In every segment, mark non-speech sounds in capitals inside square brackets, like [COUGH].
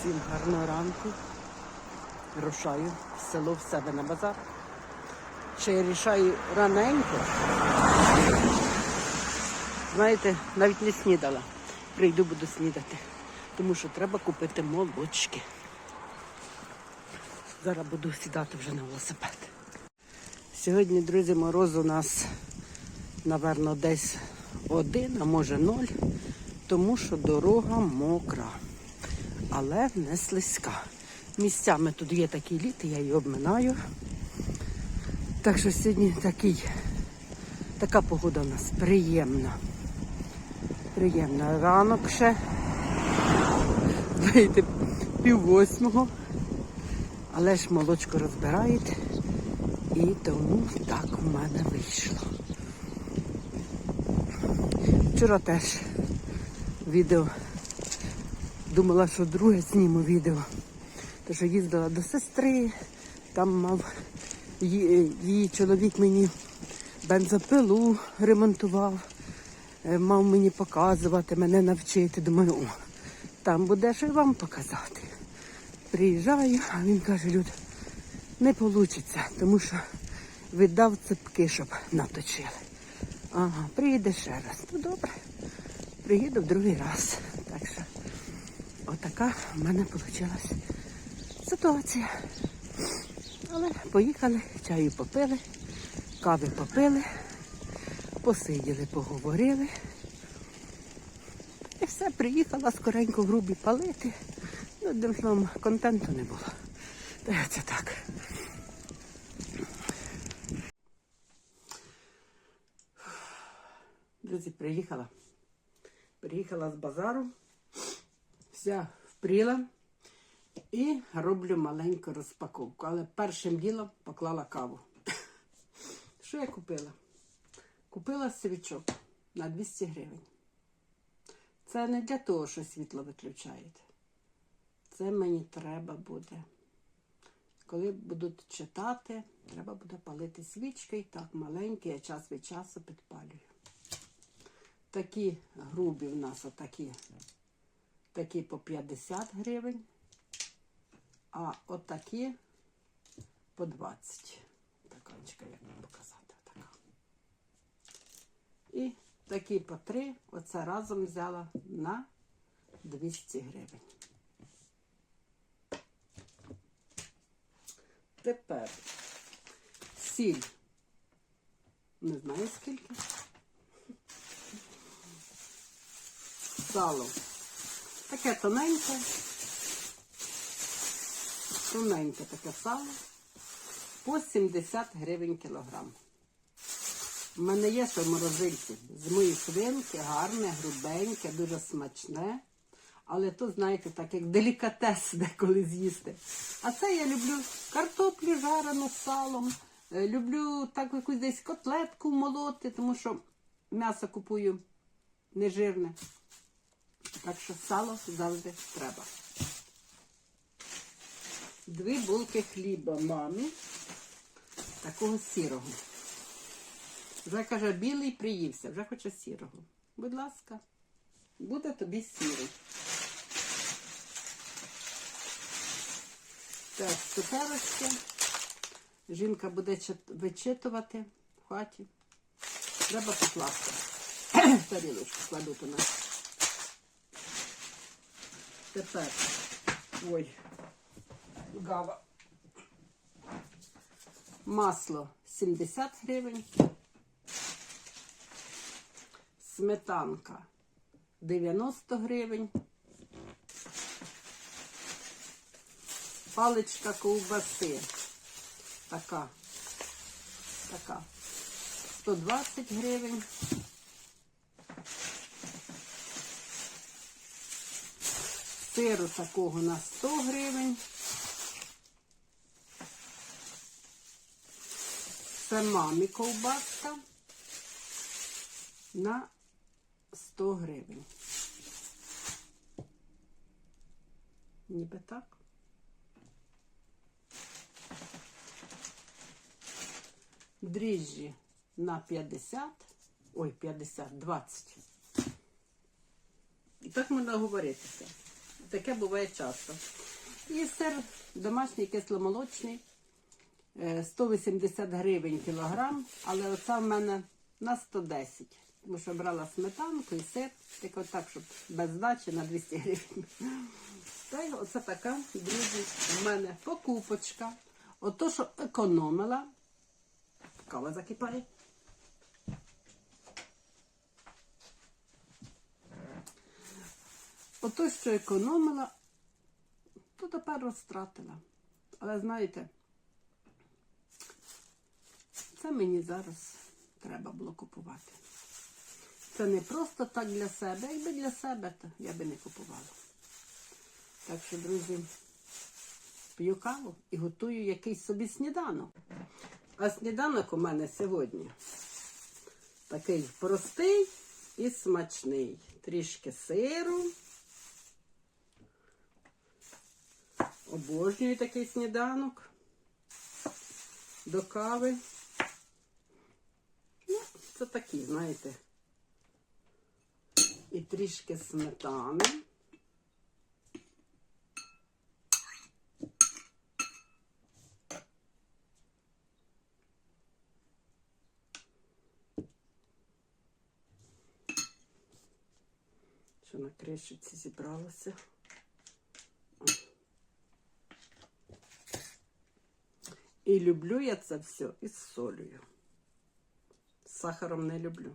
Всім гарного ранку. Рушаю в село в себе на базар. Ще я рішаю раненько. Знаєте, навіть не снідала. Прийду, буду снідати. Тому що треба купити молочки. Зараз буду сідати вже на велосипед. Сьогодні, друзі, мороз у нас, напевно, десь один, а може ноль, тому що дорога мокра, але не слизька. Місцями тут є такі літи, я її обминаю. Так що сьогодні такий, така погода у нас приємна. Приємна. Ранок ще. Знаєте, пів восьмого. Але ж молочко розбирають. І тому так в мене вийшло. Вчора теж відео. Думала, що друге зніму відео. Тому що їздила до сестри, там мав її, чоловік мені бензопилу ремонтував, е, мав мені показувати, мене навчити. Думаю, о, там буде що вам показати. Приїжджаю, а він каже, Люд, не вийде, тому що віддав цепки, щоб наточили. Ага, приїде ще раз. Ну добре, приїду в другий раз. Так що отака в мене вийшла ситуація. Але поїхали, чаю попили, кави попили, посиділи, поговорили. І все, приїхала скоренько в грубі палити. Ну, одним словом, контенту не було. Та це так. Друзі, приїхала. Приїхала з базару, вся впріла і роблю маленьку розпаковку. Але першим ділом поклала каву. [LAUGHS] Що я купила? Купила свічок на 200 гривень. Це не для того, що світло виключають. Це мені треба буде. Коли будуть читати, треба буде палити свічки і так маленькі, я час від часу підпалюю. Такі грубі в нас отакі, такі по 50 гривень, а отакі по 20. Таканчика, як вам показати, така. І такі по 3, оце разом взяла на 200 гривень. Тепер сіль. Не знаю скільки. Сало. Таке тоненьке. Тоненьке таке сало. По 70 гривень кілограм. У мене є ще в морозильці з мої свинки, гарне, грубеньке, дуже смачне. Але то, знаєте, так як делікатес деколи з'їсти. А це я люблю картоплю жарену з салом. е, Люблю так якусь десь котлетку молоти, тому що м'ясо купую нежирне. Так що сало завжди треба. Дві булки хліба мамі, такого сірого. Вже каже, білий приївся, вже хоче сірого. Будь ласка, буде тобі сірий. Так, цукерочки. Жінка буде вичитувати в хаті. Треба покласти. [COUGHS] Тарілочку кладуть у. Тепер. Ой, гава. Масло 70 гривень. Сметанка 90 гривень. Паличка ковбаси. Така. Така. 120 гривень. Сиру такого на 100 гривень. Це мамі ковбаска на 100 гривень. Ніби так. Дріжджі на 50, ой, 50, 20. І так можна говоритися. Таке буває часто. І сир домашній кисломолочний, е, 180 гривень кілограм, але оце в мене на 110. Тому що брала сметанку і сир, тільки отак, щоб без здачі на 200 гривень. Та й оце така, друзі, в мене покупочка. Ото, що економила. Кава закипає. Ото, що економила, то тепер розтратила. Але знаєте, це мені зараз треба було купувати. Це не просто так для себе. Якби для себе, то я би не купувала. Так що, друзі, п'ю каву і готую якийсь собі сніданок. А сніданок у мене сьогодні такий простий і смачний. Трішки сиру. Обожнюю такий сніданок до кави. Ну, це такі, знаєте. І трішки сметани. Що на кришиці зібралося. І люблю я це все із солею. З сахаром не люблю.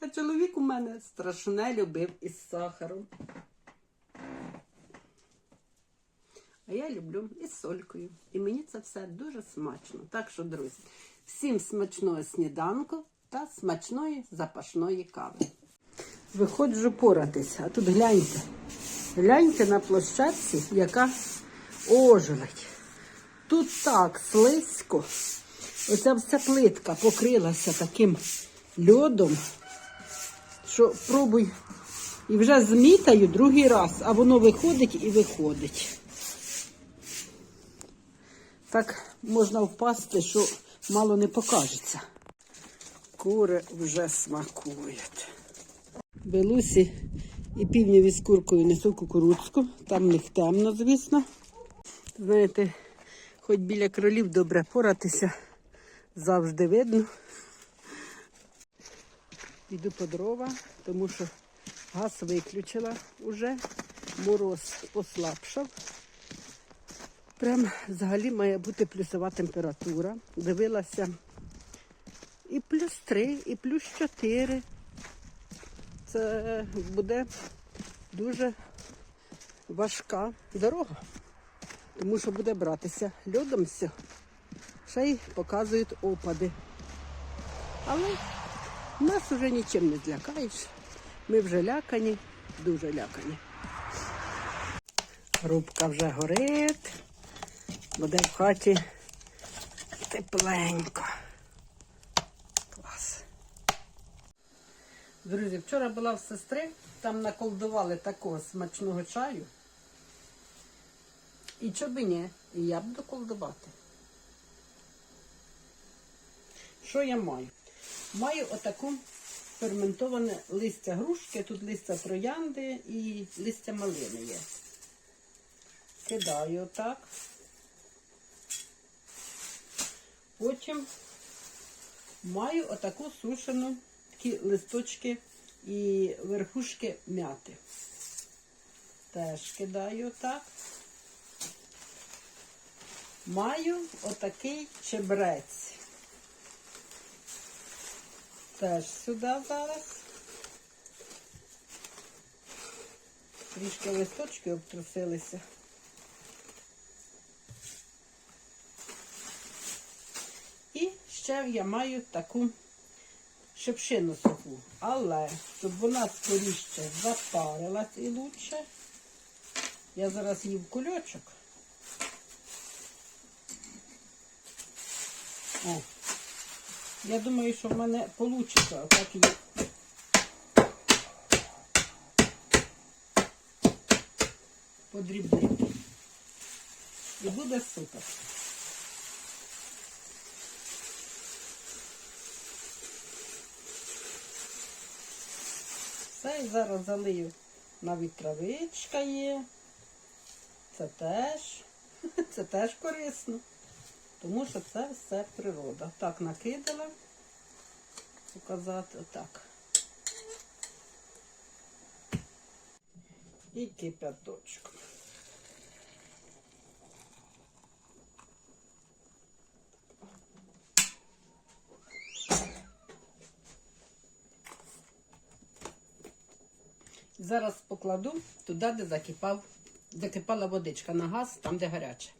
А чоловік у мене страшне любив із сахаром. А я люблю із солькою. І мені це все дуже смачно. Так що, друзі, всім смачного сніданку та смачної запашної кави. Виходжу поратись, а тут гляньте. Гляньте на площадці, яка ожеледь. Тут так слизько. Оця вся плитка покрилася таким льодом, що пробуй. І вже змітаю другий раз, а воно виходить і виходить. Так можна впасти, що мало не покажеться. Кури вже смакують. Белусі і півневі з куркою несу кукурудзку. Там в них темно, звісно. Знаєте, хоч біля кролів добре поратися, завжди видно. Йду по дрова, тому що газ виключила вже, мороз послабшав. Прям взагалі має бути плюсова температура. Дивилася і плюс 3, і плюс 4. Це буде дуже важка дорога, тому що буде братися льодом все. Ще й показують опади. Але нас вже нічим не злякаєш. Ми вже лякані, дуже лякані. Рубка вже горить, буде в хаті тепленько. Клас. Друзі, вчора була в сестри, там наколдували такого смачного чаю. І чого б ні, і я буду колдувати. Що я маю? Маю отаку ферментоване листя грушки, тут листя троянди і листя малини є. Кидаю отак. Потім маю отаку сушену такі листочки і верхушки м'яти. Теж кидаю отак. Маю отакий чебрець. Теж сюди зараз. Трішки листочки обтрусилися. І ще я маю таку шипшину суху. Але щоб вона скоріше запарилась і лучше, я зараз її в кульочок. О, я думаю, що в мене вийде отак її. Подрібнити. І буде супер. Все, і зараз залию Навіть травичка є. Це теж, [LAUGHS] це теж корисно. Тому що це все природа. Так накидала. Показати отак. І кипяточок. Зараз покладу туди, де закипав, закипала водичка на газ, там, де гаряче.